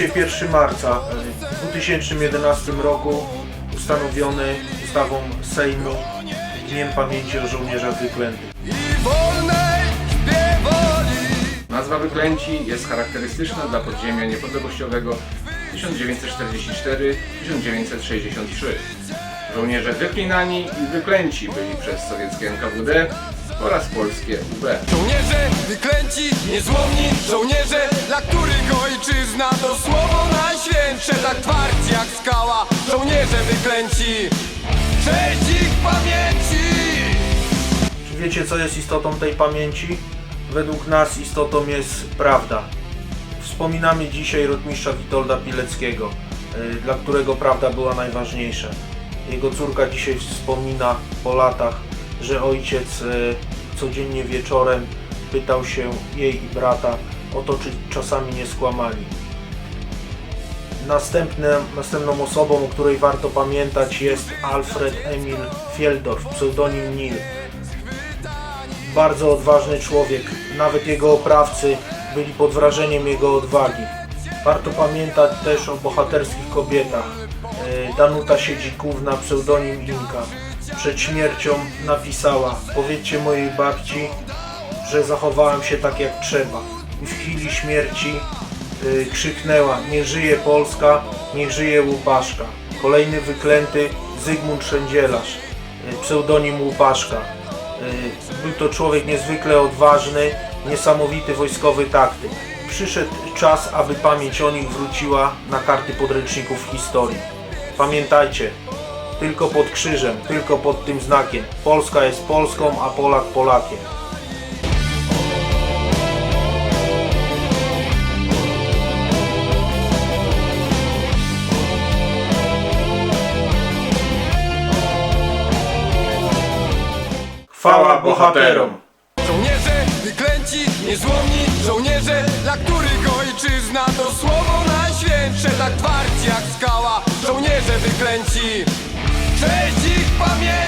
dzisiaj 1 marca w 2011 roku ustanowiony ustawą Sejmu Dniem Pamięci o Żołnierzach Wyklętych. i wolnej niewoli. Nazwa Wyklęci jest charakterystyczna dla podziemia niepodległościowego 1944-1963. Żołnierze wyklinani i wyklęci byli przez sowieckie NKWD oraz polskie UB. Żołnierze wyklęci, niezłomni Żołnierze, dla których ojczyzna to wiecie co jest istotą tej pamięci? Według nas istotą jest prawda. Wspominamy dzisiaj rotmistrza Witolda Pileckiego, y, dla którego prawda była najważniejsza. Jego córka dzisiaj wspomina po latach, że ojciec y, codziennie wieczorem pytał się jej i brata o to, czy czasami nie skłamali. Następne, następną osobą, o której warto pamiętać jest Alfred Emil Fieldorf, pseudonim Nil bardzo odważny człowiek. Nawet jego oprawcy byli pod wrażeniem jego odwagi. Warto pamiętać też o bohaterskich kobietach. E, Danuta Siedzikówna, pseudonim Inka. Przed śmiercią napisała Powiedzcie mojej babci, że zachowałem się tak jak trzeba. I w chwili śmierci e, krzyknęła Niech żyje Polska, niech żyje Łupaszka. Kolejny wyklęty Zygmunt Szędzielarz, e, pseudonim Łupaszka. Y, Był to człowiek niezwykle odważny, niesamowity wojskowy taktyk. Przyszedł czas, aby pamięć o nich wróciła na karty podręczników historii. Pamiętajcie, tylko pod krzyżem, tylko pod tym znakiem. Polska jest Polską, a Polak Polakiem. Chwała bohaterom! Żołnierze wyklęci, niezłomni Żołnierze, dla których ojczyzna to słowo najświętsze Tak twardzi jak skała. Żołnierze wyklęci. Cześć ich pamięci